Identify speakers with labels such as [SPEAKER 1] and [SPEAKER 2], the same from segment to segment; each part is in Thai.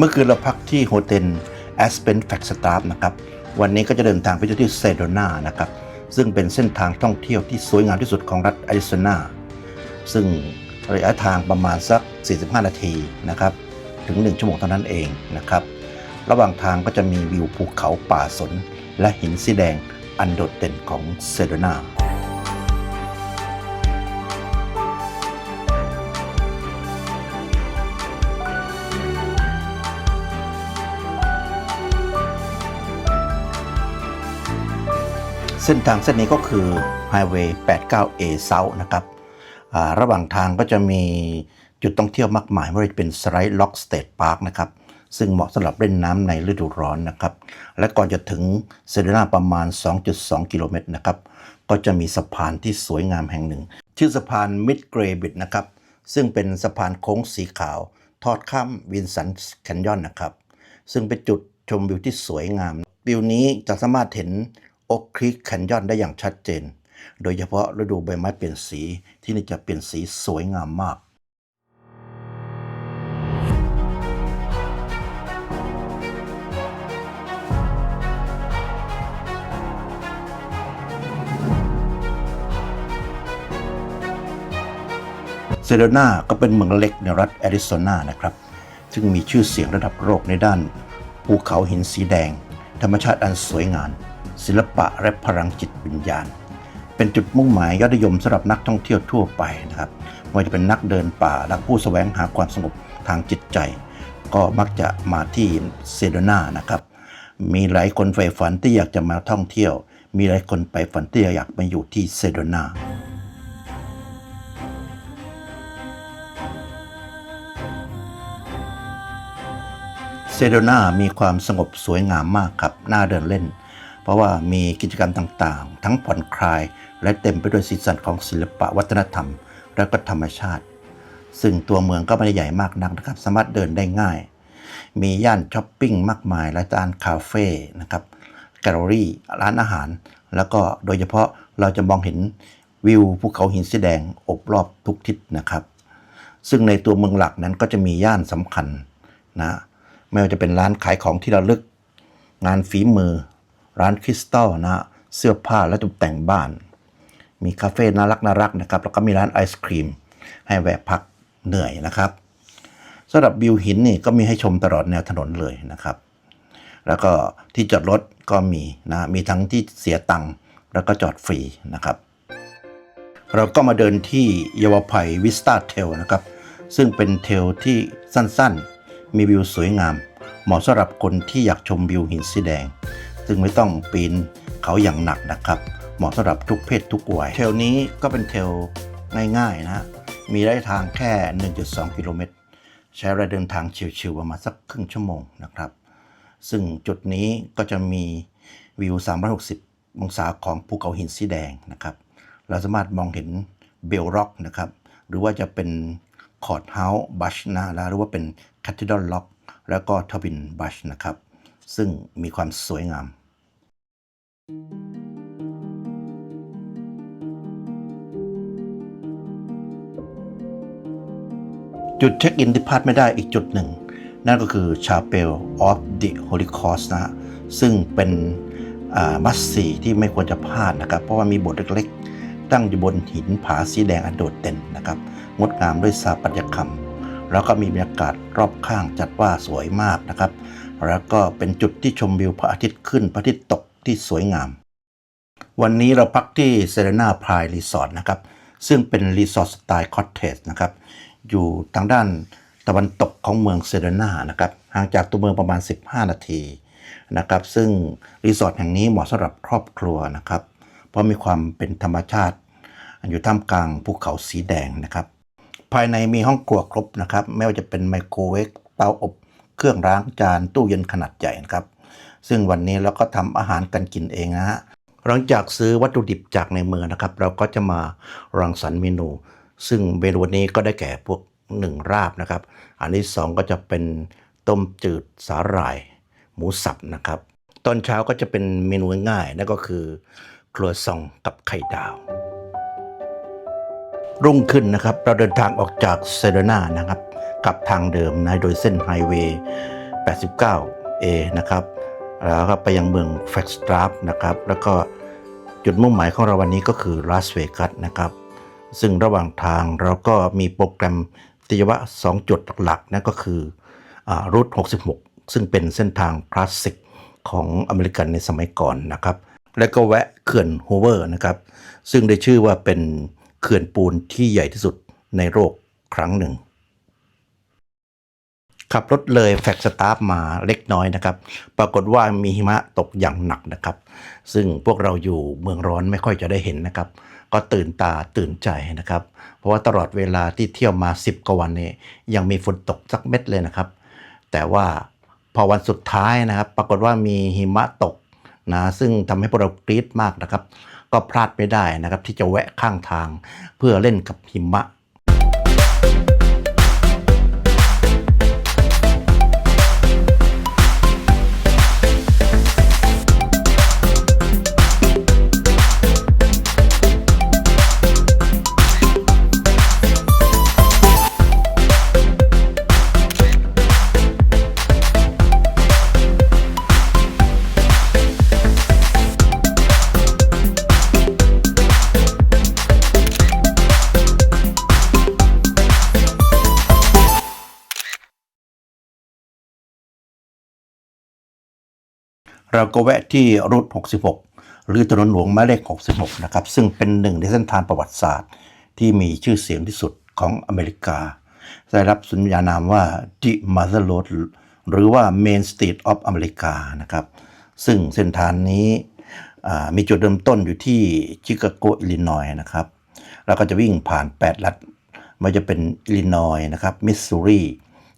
[SPEAKER 1] เมื่อคืนเราพักที่โฮเทล Aspen f a c Staff นะครับ วันนี้ก็จะเดินทางไปที่เซโดนานะครับ ซึ่งเป็นเส้นทางท่องเที่ยวที่สวยงามที่สุดของรัฐอาริโซนา ซึ่งระยะทางประมาณสัก 45 นาทีนะครับ ถึง 1 ชั่วโมงเท่านั้นเองนะครับ ระหว่างทางก็จะมีวิวภูเขาป่าสน และหินสีแดงอันโดดเด่นของเซโดนา เส้นทางเส้นนี้ก็คือ Highway 89A South นะครับระหว่างทางก็จะมีจุดท่องเที่ยวมากมายไม่ว่าจะเป็นสไลด์ล็อกสเต e พาร์คนะครับซึ่งเหมาะสำหรับเล่นน้ำในฤดูร้อนนะครับ และก่อนจะถึงเซเดนาประมาณ 2.2 กิโลเมตรนะครับ ก็จะมีสะพานที่สวยงามแห่งหนึ่ง ชื่อสะพานมิดเกรบิดนะครับ ซึ่งเป็นสะพานโค้งสีขาว ทอดข้ามวินสันแคนยอนนะครับ ซึ่งเป็นจุดชมวิวที่สวยงาม วิวนี้จะสามารถเห็น อกครีกแคนยอนได้อย่างชัดเจน โดยเฉพาะฤดูใบไม้เปลี่ยนสีที่นี่จะเปลี่ยนสีสวยงามมากเซโดนาก็เป็นเมืองเล็กในรัฐแอริโซนานะครับ ซึ่งมีชื่อเสียงระดับโลกในด้านภูเขาหินสีแดง ธรรมชาติอันสวยงาม ศิลปะและพลังจิตวิญญาณ เป็นจุดมุ่งหมายยอดนิยมสำหรับนักท่องเที่ยวทั่วไปนะครับไม่ว่าจะเป็นนักเดินป่าและผู้แสวงหาความสงบทางจิตใจ ก็มักจะมาที่เซโดนานะครับ มีหลายคนใฝ่ฝันที่อยากจะมาท่องเที่ยว มีหลายคนไปฝันที่อยากมาอยู่ที่เซโดนาเซโดนามีความสงบสวยงามมากครับ น่าเดินเล่น ราะว่ามีกิจกรรมต่างๆ ทั้งผ่อนคลาย และเต็มไปด้วยสีสันของศิลปะวัฒนธรรม และก็ธรรมชาติ ซึ่งตัวเมืองก็ไม่ได้ใหญ่มากนักนะครับ สามารถเดินได้ง่าย มีย่านช้อปปิ้งมากมายและร้านคาเฟ่นะครับแกลเลอรี่ร้านอาหาร แล้วก็โดยเฉพาะเราจะมองเห็นวิวภูเขาหินสีแดงอบรอบทุกทิศนะครับ ซึ่งในตัวเมืองหลักนั้นก็จะมีย่านสำคัญนะไม่ว่าจะเป็นร้านขายของที่ระลึก งานฝีมือ ร้านคริสตัลนะเสื้อผ้าและตกแต่งบ้าน มีคาเฟ่น่ารักน่ารักนะครับ แล้วก็มีร้านไอศครีม ให้แวะพักเหนื่อยนะครับสำหรับวิวหินนี่ก็มีให้ชมตลอดแนวถนนเลยนะครับ แล้วก็ที่จอดรถก็มีนะมีทั้งที่เสียตังค์แล้วก็จอดฟรีนะครับ เราก็มาเดินที่เยาวภัยวิสตาเทลนะครับ ซึ่งเป็นเทลที่สั้นๆ มีวิวสวยงาม เหมาะสำหรับคนที่อยากชมวิวหินสีแดง ซึ่งไม่ต้องปีนเขาอย่างหนักนะครับ เหมาะสำหรับทุกเพศทุกวัยเทลนี้ก็เป็นเทลง่ายๆนะมีระยะทางแค่ 1.2 กิโลเมตร ใช้เวลาเดินทางชิวๆประมาณสักครึ่งชั่วโมงนะครับ ซึ่งจุดนี้ก็จะมีวิว 360 องศาของภูเขาหินสีแดงนะครับ เราสามารถมองเห็นเบลร็อกนะครับ หรือว่าจะเป็นคอร์ดเฮาส์บัชนะแล้วหรือว่าเป็นค a ท h ด r ลล็อก แล้วก็ทบินบัชนะครับ ซึ่งมีความสวยงาม จุดเช็คอินที่พลาดไม่ได้อีกจุดหนึ่ง นั่นก็คือ Chapel of the Holy Cross นะฮะ ซึ่งเป็นมัสซีที่ไม่ควรจะพลาดนะครับ เพราะว่ามีโบสถ์เล็กๆ ตั้งอยู่บนหินผาสีแดงอันโดดเด่นนะครับ งดงามด้วยสถาปัตยกรรม แล้วก็มีบรรยากาศรอบข้างจัดว่าสวยมากนะครับ แล้วก็เป็นจุดที่ชมวิวพระอาทิตย์ขึ้นพระอาทิตย์ตก ที่สวยงาม วันนี้เราพักที่เซเรนาพรายรีสอร์ทนะครับ ซึ่งเป็นรีสอร์ทสไตล์คอตเทจนะครับ อยู่ทางด้านตะวันตกของเมืองเซเรนานะครับห่างจากตัวเมืองประมาณ 15 นาทีนะครับซึ่งรีสอร์ทแห่งนี้เหมาะสำหรับครอบครัวนะครับ เพราะมีความเป็นธรรมชาติ อยู่ท่ามกลางภูเขาสีแดงนะครับ ภายในมีห้องครัวครบนะครับ ไม่ว่าจะเป็นไมโครเวฟเตาอบ เครื่องล้างจานตู้เย็นขนาดใหญ่นะครับ ซึ่งวันนี้เราก็ทำอาหารกันกินเองนะฮะหลังจากซื้อวัตถุดิบจากในเมืองนะครับ เราก็จะมารังสรรค์เมนู ซึ่งเมนูนี้ก็ได้แก่พวกหนึ่งราบนะครับ อันที่สองก็จะเป็นต้มจืดสาหร่าย หมูสับนะครับ ตอนเช้าก็จะเป็นเมนูง่ายนั่นก็คือครัวซองกับไข่ดาว รุ่งขึ้นนะครับ เราเดินทางออกจากเซเดนานะครับ กับทางเดิมนะโดยเส้นไฮเวย์ 89A นะครับ แล้วก็ไปยังเมืองแฟกสตราฟนะครับ แล้วก็จุดมุ่งหมายของเราวันนี้ก็คือลาสเวกัสนะครับ ซึ่งระหว่างทางเราก็มีโปรแกรมติยวะ 2 จุดหลักๆนั่นก็คือรูท66 ซึ่งเป็นเส้นทางคลาสสิกของอเมริกันในสมัยก่อนนะครับ แล้วก็แวะเขื่อนโฮเวอร์นะครับ ซึ่งได้ชื่อว่าเป็นเขื่อนปูนที่ใหญ่ที่สุดในโลกครั้งหนึ่ง ขับรถเลยแฟกสตาร์ฟมาเล็กน้อยนะครับ ปรากฏว่ามีหิมะตกอย่างหนักนะครับ ซึ่งพวกเราอยู่เมืองร้อนไม่ค่อยจะได้เห็นนะครับ ก็ตื่นตาตื่นใจนะครับ เพราะว่าตลอดเวลาที่เที่ยวมา 10 กว่าวันนี้ยังมีฝนตกสักเม็ดเลยนะครับ แต่ว่าพอวันสุดท้ายนะครับ ปรากฏว่ามีหิมะตกนะซึ่งทำให้พวกเรากรี๊ดมากนะครับ ก็พลาดไม่ได้นะครับ ที่จะแวะข้างทางเพื่อเล่นกับหิมะ เราก็แวะที่รูท66 หรือถนนหลวงหมายเลข 66 นะครับ ซึ่งเป็นหนึ่งในเส้นทางประวัติศาสตร์ ที่มีชื่อเสียงที่สุดของอเมริกา ได้รับสัญญานามว่า The Mother Road หรือว่า Main Street of America นะครับ ซึ่งเส้นทางนี้มีจุดเริ่มต้นอยู่ที่ชิคาโกอิลลินอยนะครับแล้วก็จะวิ่งผ่าน 8 รัฐไมันจะเป็นอิลลินอยนะครับ มิสซูรี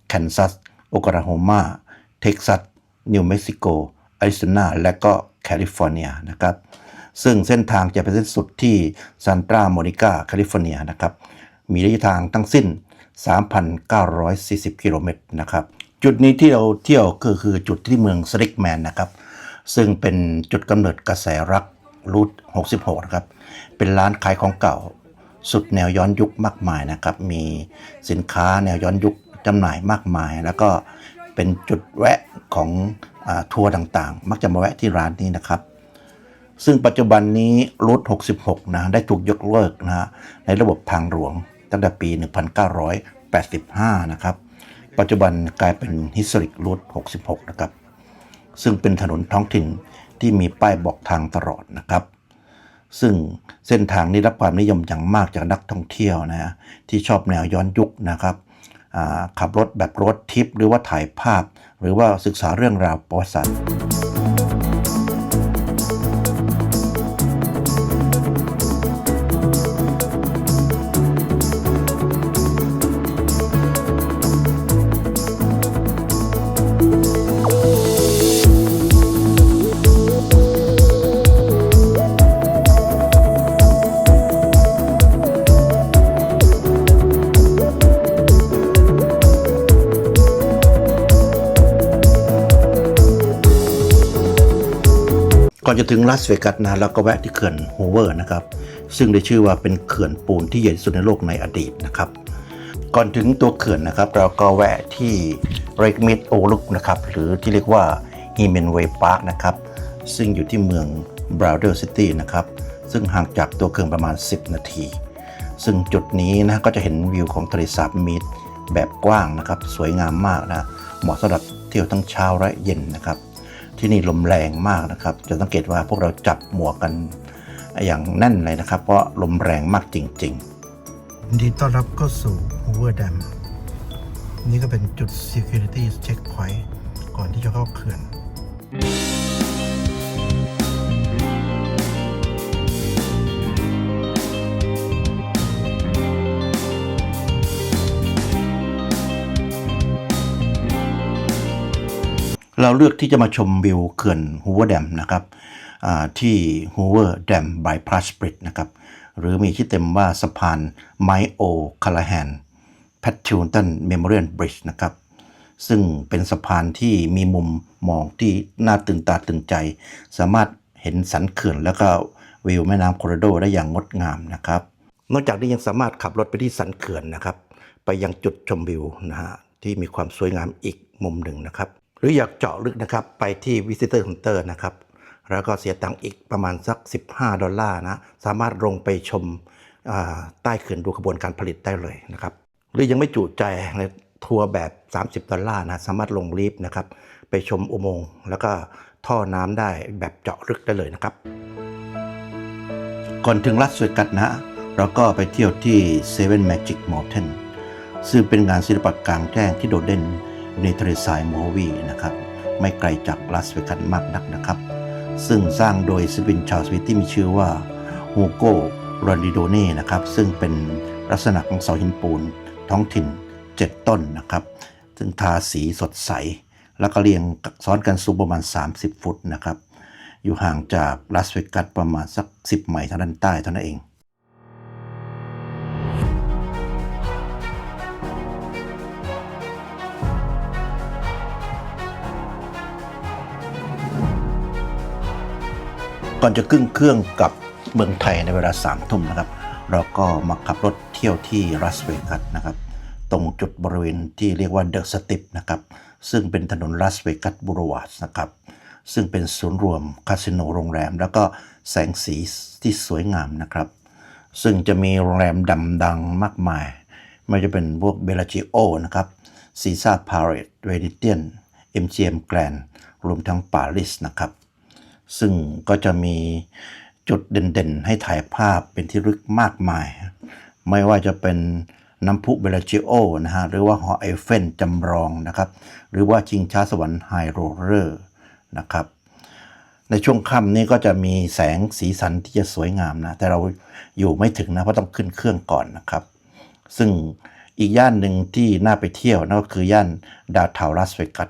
[SPEAKER 1] แคนซัส โอกลาโฮมา เท็กซัส นิวเม็กซิโก อริโซนาและก็แคลิฟอร์เนียนะครับซึ่งเส้นทางจะเป็นเส้นสุดที่ซานตราโมนิกาแคลิฟอร์เนียนะครับมีระยะทางทั้งสิ้น 3,940 กิโลเมตรนะครับจุดนี้ที่เราเที่ยวก็คือจุดที่เมืองสลิกแมนนะครับซึ่งเป็นจุดกำเนิดกระแสรักรูท 66 นะครับ เป็นร้านขายของเก่า สุดแนวย้อนยุคมากมายนะครับ มีสินค้าแนวย้อนยุคจำหน่ายมากมาย แล้วก็เป็นจุดแวะของ ทัวร์ต่างๆ มักจะมาแวะที่ร้านนี้นะครับ ซึ่งปัจจุบันนี้รูท66 นะได้ถูกยกเลิกนะฮะในระบบทางหลวงตั้งแต่ปี 1985 นะครับ ปัจจุบันกลายเป็น Historic Route 66 นะครับ ซึ่งเป็นถนนท้องถิ่นที่มีป้ายบอกทางตลอดนะครับ ซึ่งเส้นทางนี้รับความนิยมอย่างมากจากนักท่องเที่ยวนะฮะที่ชอบแนวย้อนยุคนะครับขับรถแบบรถทิปหรือว่าถ่ายภาพ หรือว่าศึกษาเรื่องราวประวัติศาสตร์ อนจะถึงลาสเวกัสนะเราก็แวะที่เขื่อนโฮเวอร์นะครับซึ่งได้ชื่อว่าเป็นเขื่อนปูนที่ใหญ่ที่สุดในโลกในอดีตนะครับ ก่อนถึงตัวเขื่อนนะครับ เราก็แวะที่เรกมิดโอลุกนะครับหรือที่เรียกว่าฮีเมนเวย์พาร์คนะครับซึ่งอยู่ที่เมืองบราวเดอร์ซิตี้นะครับซึ่งห่างจากตัวเขื่อนประมาณ 10 นาที ซึ่งจุดนี้นะก็จะเห็นวิวของทะเลสาบมิดแบบกว้างนะครับ สวยงามมากนะเหมาะสำหรับเที่ยวทั้งเช้าและเย็นนะครับ ที่นี่ลมแรงมากนะครับ จะสังเกตว่าพวกเราจับหมวกกันอย่างแน่นเลยนะครับ เพราะลมแรงมากจริงๆยินดีต้อนรับเข้าสู่ Hoover Dam นี่ก็เป็นจุด Security Checkpoint ก่อนที่จะเข้าเขื่อน เราเลือกที่จะมาชมวิวเขื่อนฮูเวอร์แดมนะครับที่ฮูเวอร์แดมบายพลัสบริดนะครับ หรือมีชื่อเต็มว่าสะพานไมโอคาลาแฮนแพททิวตันเมมโมเรียลบริดจ์นะครับ ซึ่งเป็นสะพานที่มีมุมมองที่น่าตื่นตาตื่นใจ สามารถเห็นสันเขื่อนแล้วก็วิวแม่น้ำโคโลรโดได้อย่างงดงามนะครับ นอกจากนี้ยังสามารถขับรถไปที่สันเขื่อนนะครับ ไปยังจุดชมวิวนะฮะที่มีความสวยงามอีกมุมหนึ่งนะครับ หรืออยากเจาะลึกนะครับไปที่ Visitor Center นะครับ แล้วก็เสียตังค์อีกประมาณสัก 15 ดอลลาร์นะ สามารถลงไปชมใต้เขื่อนดูกระบวนการผลิตได้เลยนะครับ หรือยังไม่จุใจในทัวร์แบบ 30 ดอลลาร์นะ สามารถลงลิฟต์นะครับ ไปชมอุโมงค์แล้วก็ท่อน้ำได้แบบเจาะลึกได้เลยนะครับ ก่อนถึงรัสเวกัสนะเราก็ไปเที่ยวที่ Seven Magic Mountain ซึ่งเป็นงานศิลปะกลางแจ้งที่โดดเด่น ในทะเลทรายโมวีนะครับ ไม่ไกลจากลาสเวกัสมากนักนะครับ ซึ่งสร้างโดยศิลปินชาวสวิตที่มีชื่อว่าฮูโกรอนดิโดเน่นะครับ ซึ่งเป็นลักษณะของเสาหินปูนท้องถิ่น 7 ต้นนะครับ ซึ่งทาสีสดใส แล้วก็เรียงซ้อนกันสูงประมาณ 30 ฟุตนะครับ อยู่ห่างจากลาสเวกัสประมาณสัก 10 ไมล์ทางด้านใต้เท่านั้นเอง ก่อนจะขึ้นเครื่องกลับเมืองไทยในเวลาสามทุ่มนะครับ เราก็มาขับรถเที่ยวที่รัสเวกัสนะครับ ตรงจุดบริเวณที่เรียกว่าเดอะสติปนะครับ ซึ่งเป็นถนนรัสเวกัสบูรวาดนะครับ ซึ่งเป็นศูนย์รวมคาสิโนโรงแรม แล้วก็แสงสีที่สวยงามนะครับ ซึ่งจะมีโรงแรมดำดังมากมาย ไม่ว่าจะเป็นพวกเบลาจิโอนะครับซีซ่าพาเรตเวดิเตียน MGM Grand รวมทั้งปารีสนะครับ ซึ่งก็จะมีจุดเด่นๆ ให้ถ่ายภาพเป็นที่รึกมากมาย ไม่ว่าจะเป็นน้ำพุเบลจิโอนะฮะหรือว่าหอไอเฟลจำลองนะครับ หรือว่าชิงช้าสวรรค์ไฮโรเลอร์นะครับ ในช่วงค่ำนี้ก็จะมีแสงสีสันที่จะสวยงามนะ แต่เราอยู่ไม่ถึงนะเพราะต้องขึ้นเครื่องก่อนนะครับ ซึ่งอีกย่านหนึ่งที่น่าไปเที่ยวนั่นก็คือย่านดาวทาวรัสเวกัส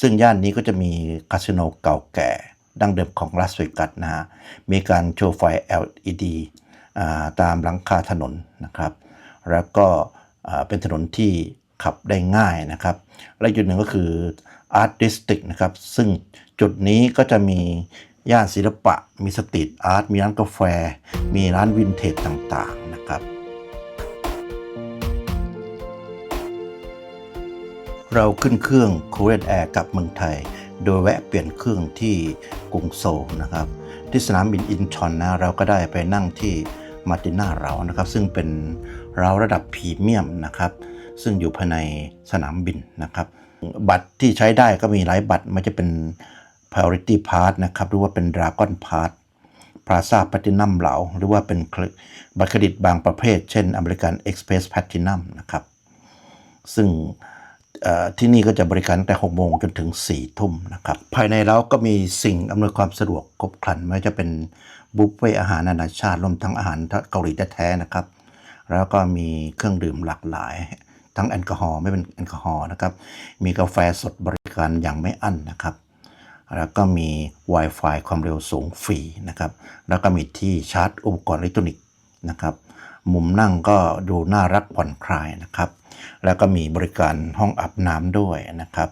[SPEAKER 1] ซึ่งย่านนี้ก็จะมีคาสิโนเก่าแก่ ดั้งเดิมของลาสเวกัสนะฮะมีการโชว์ไฟ LED อ่าตามหลังคาถนนนะครับ แล้วก็เป็นถนนที่ขับได้ง่ายนะครับ และจุดหนึ่งก็คือ Art District นะครับ ซึ่งจุดนี้ก็จะมีย่านศิลปะ มีสตรีทอาร์ต มีร้านกาแฟ มีร้านวินเทจต่างๆนะครับ เราขึ้นเครื่องโคเรียนแอร์กลับเมืองไทย โดยแวะเปลี่ยนเครื่องที่กรุงโซลนะครับ ที่สนามบินอินชอนนะเราก็ได้ไปนั่งที่มาร์ติน่าเรานะครับ ซึ่งเป็นเราระดับพรีเมียมนะครับ ซึ่งอยู่ภายในสนามบินนะครับ บัตรที่ใช้ได้ก็มีหลายบัตรมันจะเป็น Priority Pass นะครับ หรือว่าเป็น Dragon Pass Plaza Platinum เหลาหรือว่าเป็นบัตรเครดิตบางประเภท เช่น American Express Platinum นะครับ ซึ่ง ที่นี่ก็จะบริการตั้งแต่6โมงจนถึง4ทุ่มนะครับ ภายในเราก็มีสิ่งอำนวยความสะดวกครบครันไม่ว่าจะเป็นบุฟเฟ่อาหารนานาชาติรวมทั้งอาหารเกาหลีแท้ๆนะครับ แล้วก็มีเครื่องดื่มหลากหลาย ทั้งแอลกอฮอล์ไม่เป็นแอลกอฮอล์นะครับ มีกาแฟสดบริการอย่างไม่อั้นนะครับ แล้วก็มี Wi-Fi ความเร็วสูงฟรีนะครับ แล้วก็มีที่ชาร์จอุปกรณ์อิเล็กทรอนิกส์นะครับ มุมนั่งก็ดูน่ารักผ่อนคลายนะครับ แล้วก็มีบริการห้องอาบน้ำด้วยนะครับ